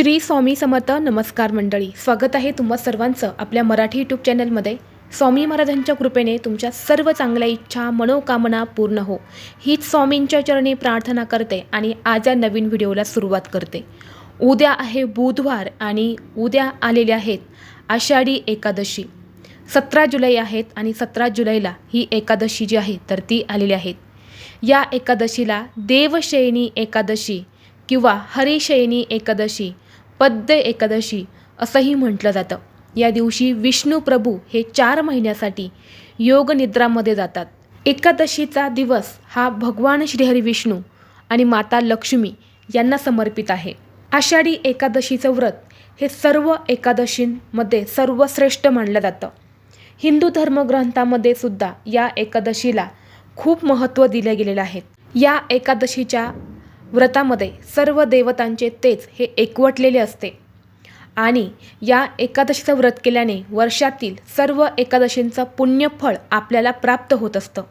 श्री स्वामी समर्थ नमस्कार मंडळी. स्वागत आहे तुम्हा सर्वांचं आपल्या मराठी यूट्यूब चॅनलमध्ये स्वामी महाराजांच्या कृपेने तुमच्या सर्व चांगल्या इच्छा मनोकामना पूर्ण हो. हीच स्वामींच्या चरणी प्रार्थना करते आणि आज या नवीन व्हिडिओला सुरुवात करते. उद्या आहे बुधवार आणि उद्या आलेले आहेत आषाढी एकादशी. सतरा जुलै आहेत आणि सतरा जुलैला ही एकादशी जी आहे तर ती आलेली आहेत या एकादशीला देवशयनी एकादशी किंवा हरिशयनी एकादशी पद्य एकादशी असंही म्हटलं जातं. या दिवशी विष्णू प्रभू हे चार महिन्यासाठी योग निद्रामध्ये जातात. एकादशीचा दिवस हा भगवान श्रीहरी विष्णू आणि माता लक्ष्मी यांना समर्पित आहे. आषाढी एकादशीचं व्रत हे सर्व एकादशींमध्ये सर्वश्रेष्ठ मानलं जातं. हिंदू धर्मग्रंथामध्ये सुद्धा या एकादशीला खूप महत्त्व दिले गेलेलं आहे. या एकादशीच्या व्रतामध्ये सर्व देवतांचे तेज हे एकवटलेले असते. आणि या एकादशीचं व्रत केल्याने वर्षातील सर्व एकादशींचं पुण्यफळ आपल्याला प्राप्त होत असतं.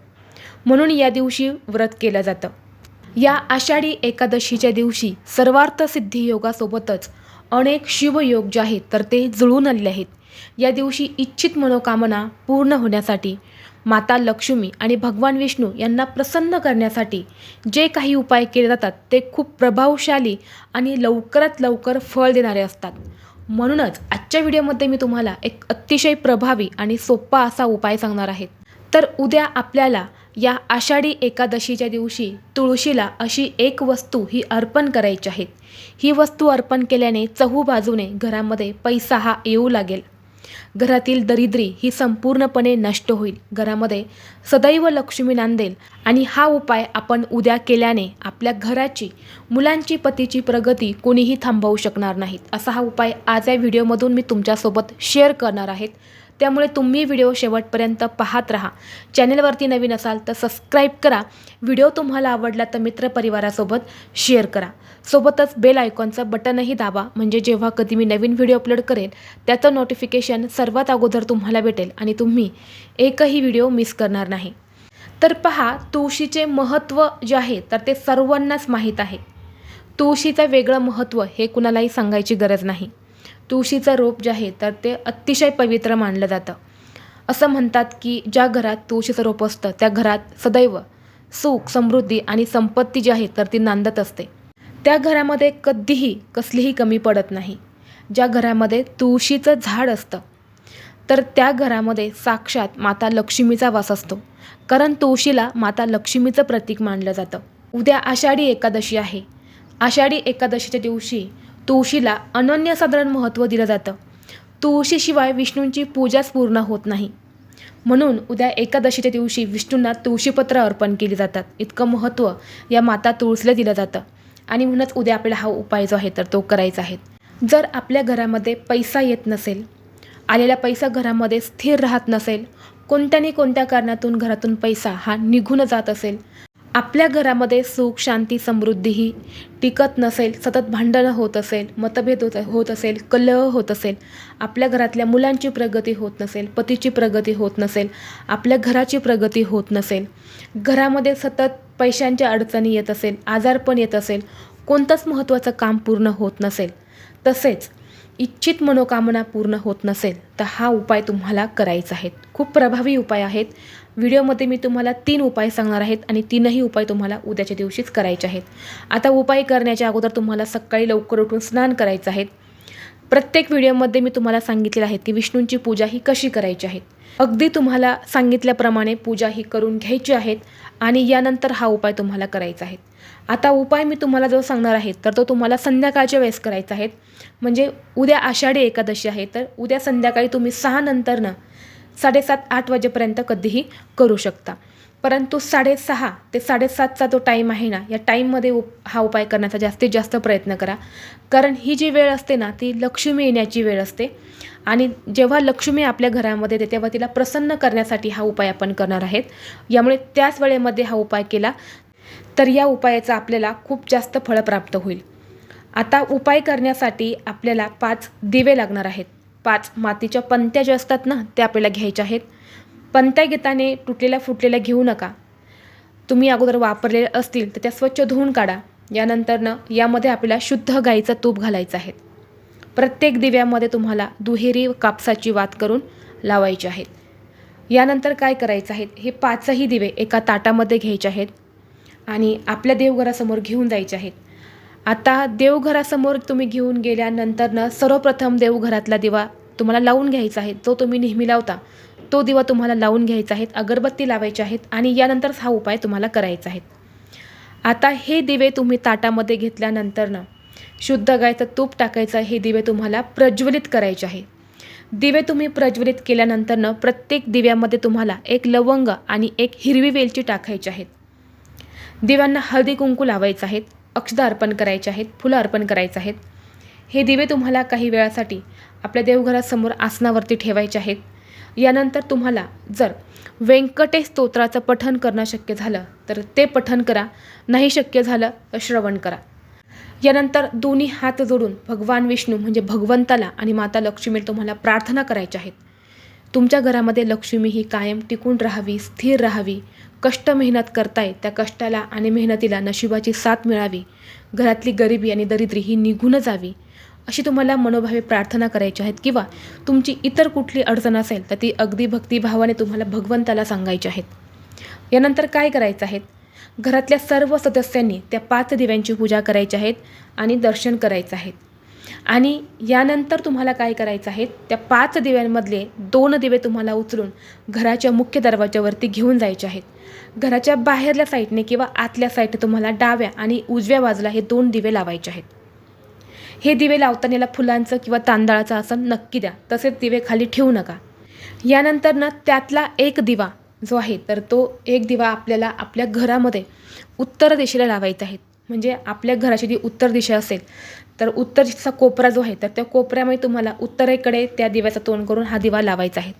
म्हणून या दिवशी व्रत केलं जातं. या आषाढी एकादशीच्या दिवशी सर्वार्थ सिद्धी योगासोबतच अनेक शिवयोग जे आहेत तर ते जुळून आलेले आहेत. या दिवशी इच्छित मनोकामना पूर्ण होण्यासाठी माता लक्ष्मी आणि भगवान विष्णू यांना प्रसन्न करण्यासाठी जे काही उपाय केले जातात ते खूप प्रभावशाली आणि लवकरात लवकर फळ देणारे असतात. म्हणूनच आजच्या व्हिडिओमध्ये मी तुम्हाला एक अतिशय प्रभावी आणि सोपा असा उपाय सांगणार आहे. तर उद्या आपल्याला या आषाढी एकादशीच्या दिवशी तुळशीला अशी एक वस्तू ही अर्पण करायची आहे. ही वस्तू अर्पण केल्याने चहू बाजूने घरामध्ये पैसा हा येऊ लागेल. घरातील दरिद्री ही संपूर्णपणे नष्ट होईल. घरामध्ये सदैव लक्ष्मी नांदेल आणि हा उपाय आपण उद्या केल्याने आपल्या घराची मुलांची पतीची प्रगती कोणीही थांबवू शकणार नाहीत. असा हा उपाय आज या व्हिडिओमधून मी तुमच्यासोबत शेअर करणार आहेत त्यामुळे तुम्ही व्हिडिओ शेवटपर्यंत पाहत राहा. चॅनलवरती नवीन असाल तर सबस्क्राईब करा. व्हिडिओ तुम्हाला आवडला तर मित्रपरिवारासोबत शेअर करा. सोबतच बेल आयकॉनचं बटनही दाबा. म्हणजे जेव्हा कधी मी नवीन व्हिडिओ अपलोड करेल त्याचं नोटिफिकेशन सर्वात अगोदर तुम्हाला भेटेल आणि तुम्ही एकही व्हिडिओ मिस करणार नाही. तर पहा तुळशीचे महत्त्व जे आहे तर ते सर्वांनाच माहीत आहे. तुळशीचं वेगळं महत्त्व हे कुणालाही सांगायची गरज नाही. तुळशीचं रोप जे आहे तर ते अतिशय पवित्र मानलं जातं. असं म्हणतात की ज्या घरात तुळशीचं रोप असतं त्या घरात सदैव सुख समृद्धी आणि संपत्ती जी आहे तर ती नांदत असते. त्या घरामध्ये कधीही कसलीही कमी पडत नाही. ज्या घरामध्ये तुळशीचं झाड असतं तर त्या घरामध्ये साक्षात माता लक्ष्मीचा वास असतो. कारण तुळशीला माता लक्ष्मीचं प्रतीक मानलं जातं. उद्या आषाढी एकादशी आहे. आषाढी एकादशीच्या दिवशी तुळशीला अनन्यसाधारण महत्त्व दिलं जातं. तुळशीशिवाय विष्णूंची पूजाच पूर्ण होत नाही. म्हणून उद्या एकादशीच्या दिवशी विष्णूंना तुळशीपत्र अर्पण केली जातात. इतकं महत्त्व या माता तुळशीला दिलं जातं. आणि म्हणूनच उद्या आपल्याला हा उपाय जो आहे तर तो करायचा आहे. जर आपल्या घरामध्ये पैसा येत नसेल आलेला पैसा घरामध्ये स्थिर राहत नसेल कोणत्यानी कोणत्या कारणातून घरातून पैसा हा निघून जात असेल आपल्या घरामध्ये सुख शांती समृद्धी ही टिकत नसेल सतत भांडणं होत असेल मतभेद होत होत असेल कलह होत असेल आपल्या घरातल्या मुलांची प्रगती होत नसेल पतीची प्रगती होत नसेल आपल्या घराची प्रगती होत नसेल घरामध्ये सतत पैशांच्या अडचणी येत असेल आजारपण येत असेल कोणतंच महत्त्वाचं काम पूर्ण होत नसेल तसेच इच्छित मनोकामना पूर्ण होत नसेल तर हा उपाय तुम्हाला करायचा आहे. खूप प्रभावी उपाय आहेत. व्हिडिओमध्ये मी तुम्हाला तीन उपाय सांगणार आहेत आणि तीनही उपाय तुम्हाला उद्याच्या दिवशीच करायचे आहेत. आता उपाय करण्याच्या अगोदर तुम्हाला सकाळी लवकर उठून स्नान करायचं आहे. प्रत्येक व्हिडिओमध्ये मी तुम्हाला सांगितलेलं आहे की विष्णूंची पूजा ही कशी करायची आहे. अगदी तुम्हाला सांगितल्याप्रमाणे पूजा ही करून घ्यायची आहेत आणि यानंतर हा उपाय तुम्हाला करायचा आहे. आता उपाय मी तुम्हाला जो सांगणार आहे तर तो तुम्हाला संध्याकाळच्या वेळेस करायचा आहे. म्हणजे उद्या आषाढी एकादशी आहे तर उद्या संध्याकाळी तुम्ही सहा नंतरनं साडेसात आठ वाजेपर्यंत कधीही करू शकता. परंतु साडेसहा ते साडेसातचा जो टाईम आहे ना या टाईममध्ये उप हा उपाय करण्याचा जास्तीत जास्त प्रयत्न करा. कारण ही जी वेळ असते ना ती लक्ष्मी येण्याची वेळ असते. आणि जेव्हा लक्ष्मी आपल्या घरामध्ये येते तेव्हा तिला प्रसन्न करण्यासाठी हा उपाय आपण करणार आहेत. यामुळे त्याच वेळेमध्ये हा उपाय केला तर या उपायाचा आपल्याला खूप जास्त फळ प्राप्त होईल. आता उपाय करण्यासाठी आपल्याला पाच दिवे लागणार आहेत. पाच मातीच्या पंत्या ज्या असतात ना त्या आपल्याला घ्यायच्या आहेत. पण त्या गीताने तुटलेल्या फुटलेल्या घेऊ नका. तुम्ही अगोदर वापरलेल्या असतील तर त्या स्वच्छ धुवून काढा. यानंतरनं यामध्ये आपल्याला शुद्ध गाईचं तूप घालायचं आहे. प्रत्येक दिव्यामध्ये तुम्हाला दुहेरी कापसाची वात करून लावायची आहेत यानंतर काय करायचं आहे? हे पाचही दिवे एका ताटामध्ये घ्यायचे आहेत आणि आपल्या देवघरासमोर घेऊन जायचे आहेत. आता देवघरासमोर तुम्ही घेऊन गेल्यानंतरनं सर्वप्रथम देवघरातला दिवा तुम्हाला लावून घ्यायचा आहे. जो तुम्ही नेहमी लावता. तो दिवा तुम्हाला लावून घ्यायचा आहेत अगरबत्ती लावायची आहेत आणि यानंतर हा उपाय तुम्हाला करायचा आहे. आता हे दिवे तुम्ही ताटामध्ये घेतल्यानंतरनं शुद्ध गायचं तूप टाकायचं हे दिवे तुम्हाला प्रज्वलित करायचे आहे. दिवे तुम्ही प्रज्वलित केल्यानंतरनं प्रत्येक दिव्यामध्ये तुम्हाला एक लवंग आणि एक हिरवी वेलची टाकायची आहेत. दिव्यांना हळदी कुंकू लावायचं आहेत अक्षदा अर्पण करायचे आहेत फुलं अर्पण करायचं आहेत. हे दिवे तुम्हाला काही वेळासाठी आपल्या देवघरासमोर आसनावरती ठेवायचे आहेत. यानंतर तुम्हाला जर व्यंकटेश स्तोत्राचं पठन करणं शक्य झालं तर ते पठन करा. नाही शक्य झालं तर श्रवण करा. यानंतर दोन्ही हात जोडून भगवान विष्णू म्हणजे भगवंताला आणि माता लक्ष्मी तुम्हाला प्रार्थना करायच्या आहेत. तुमच्या घरामध्ये लक्ष्मी ही कायम टिकून राहावी स्थिर राहावी. कष्ट मेहनत करताय त्या कष्टाला आणि मेहनतीला नशिबाची साथ मिळावी. घरातली गरिबी आणि दरिद्री ही निघून जावी. अशी तुम्हाला मनोभावे प्रार्थना करायची आहेत किंवा तुमची इतर कुठली अडचण असेल तर ती अगदी भक्तिभावाने तुम्हाला भगवंताला सांगायची आहेत. यानंतर काय करायचं आहे? घरातल्या सर्व सदस्यांनी त्या पाच दिव्यांची पूजा करायची आहेत आणि दर्शन करायचं आहेत आणि यानंतर तुम्हाला काय करायचं आहे? त्या पाच दिव्यांमधले दोन दिवे तुम्हाला उचलून घराच्या मुख्य दरवाजावरती घेऊन जायचे आहेत. घराच्या बाहेरल्या साईडने किंवा आतल्या साईडने तुम्हाला डाव्या आणि उजव्या बाजूला हे दोन दिवे लावायचे आहेत. हे दिवे लावताना याला फुलांचं किंवा तांदळाचं आसन नक्की द्या. तसेच दिवे खाली ठेवू नका. यानंतरनं त्यातला एक दिवा जो आहे तर तो एक दिवा आपल्याला आपल्या घरामध्ये उत्तर दिशेला लावायचा आहे. म्हणजे आपल्या घराची जी उत्तर दिशा असेल तर उत्तर दिशेचा कोपरा जो आहे तर त्या कोपऱ्यामध्ये तुम्हाला उत्तरेकडे त्या दिव्याचा तोंड करून हा दिवा लावायचा आहे.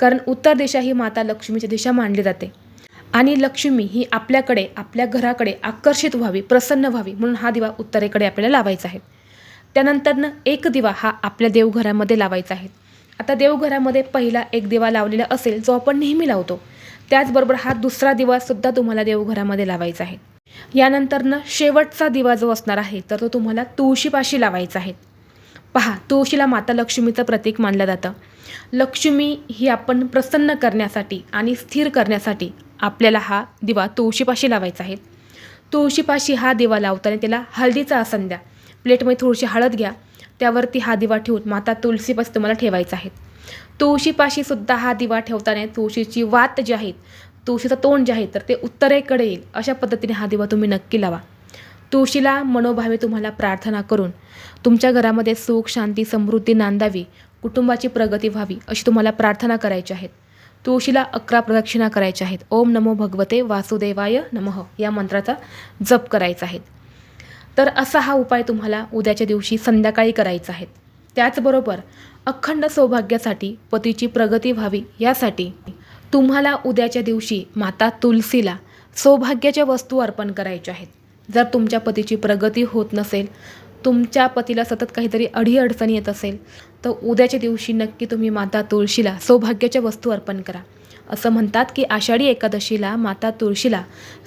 कारण उत्तर दिशा ही माता लक्ष्मीची दिशा मानली जाते. आणि लक्ष्मी ही आपल्याकडे आपल्या घराकडे आकर्षित व्हावी प्रसन्न व्हावी म्हणून हा दिवा उत्तरेकडे आपल्याला लावायचा आहे. त्यानंतरनं एक दिवा हा आपल्या देवघरामध्ये लावायचा आहे. आता देवघरामध्ये पहिला एक दिवा लावलेला असेल जो आपण नेहमी लावतो. त्याचबरोबर हा दुसरा दिवासुद्धा तुम्हाला देवघरामध्ये लावायचा आहे. यानंतरनं शेवटचा दिवा जो असणार आहे तर तो तुम्हाला तुळशीपाशी लावायचा आहे. पहा तुळशीला माता लक्ष्मीचं प्रतीक मानलं जातं. लक्ष्मी ही आपण प्रसन्न करण्यासाठी आणि स्थिर करण्यासाठी आपल्याला हा दिवा तुळशीपाशी लावायचा आहे. तुळशीपाशी हा दिवा लावताना त्याला हळदीचा आसन द्या. प्लेटमध्ये थोडीशी हळद घ्या. त्यावरती हा दिवा ठेवून माता तुळशीपाशी तुम्हाला ठेवायचा आहे. तुळशीपाशी सुद्धा हा दिवा ठेवताना तुळशीची वात जी आहे तुळशीचं तोंड जे आहे तर ते उत्तरेकडे येईल. अशा पद्धतीने हा दिवा तुम्ही नक्की लावा. तुळशीला मनोभावे तुम्हाला प्रार्थना करून तुमच्या घरामध्ये सुख शांती समृद्धी नांदावी कुटुंबाची प्रगती व्हावी अशी तुम्हाला प्रार्थना करायची आहेत. तुळशीला अकरा प्रदक्षिणा करायच्या आहेत. ओम नमो भगवते वासुदेवाय नमः या मंत्राचा जप करायचा आहे. तर असा हा उपाय तुम्हाला उद्याच्या दिवशी संध्याकाळी करायचा आहे. त्याचबरोबर अखंड सौभाग्यासाठी पतीची प्रगती व्हावी यासाठी तुम्हाला उद्याच्या दिवशी माता तुलसीला सौभाग्याच्या वस्तू अर्पण करायच्या आहेत. जर तुमच्या पतीची प्रगती होत नसेल तुमच्या पतीला सतत काहीतरी अडीअडचणी येत असेल तर उद्याच्या दिवशी नक्की तुम्ही माता तुळशीला सौभाग्याच्या वस्तू अर्पण करा. असं म्हणतात की आषाढी एकादशीला माता तुळशीला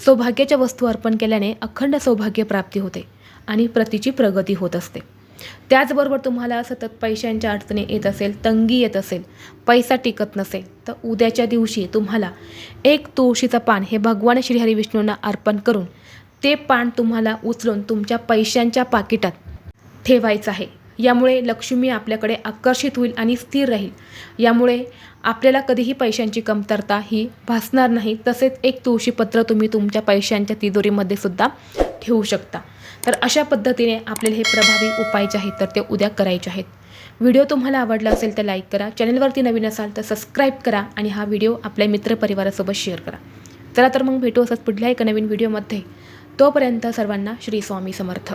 सौभाग्याच्या वस्तू अर्पण केल्याने अखंड सौभाग्य प्राप्ती होते. आणि प्रतीची प्रगती होत असते. त्याचबरोबर तुम्हाला सतत पैशांच्या अडचणी येत असेल तंगी येत असेल पैसा टिकत नसेल तर उद्याच्या दिवशी तुम्हाला एक तुळशीचं पान हे भगवान श्रीहरी विष्णूंना अर्पण करून ते पान तुम्हाला उचलून तुमच्या पैशांच्या पाकिटात ठेवायचं आहे. यामुळे लक्ष्मी आपल्याकडे आकर्षित होईल आणि स्थिर राहील. यामुळे आपल्याला कधीही पैशांची कमतरता ही भासणार नाही. तसेच एक तुळशीपत्र तुम्ही तुमच्या पैशांच्या तिजोरीमध्ये सुद्धा ठेवू शकता. तर अशा पद्धतीने आपल्याला हे प्रभावी उपाय जे आहेत तर ते उद्या करायचे आहेत. व्हिडिओ तुम्हाला आवडला असेल तर लाईक करा. चॅनलवरती नवीन असाल तर सबस्क्राईब करा आणि हा व्हिडिओ आपल्या मित्रपरिवारासोबत शेअर करा. चला तर मग भेटू असंच पुढल्या एका नवीन व्हिडिओमध्ये. तोपर्यंत सर्वांना श्री स्वामी समर्थ.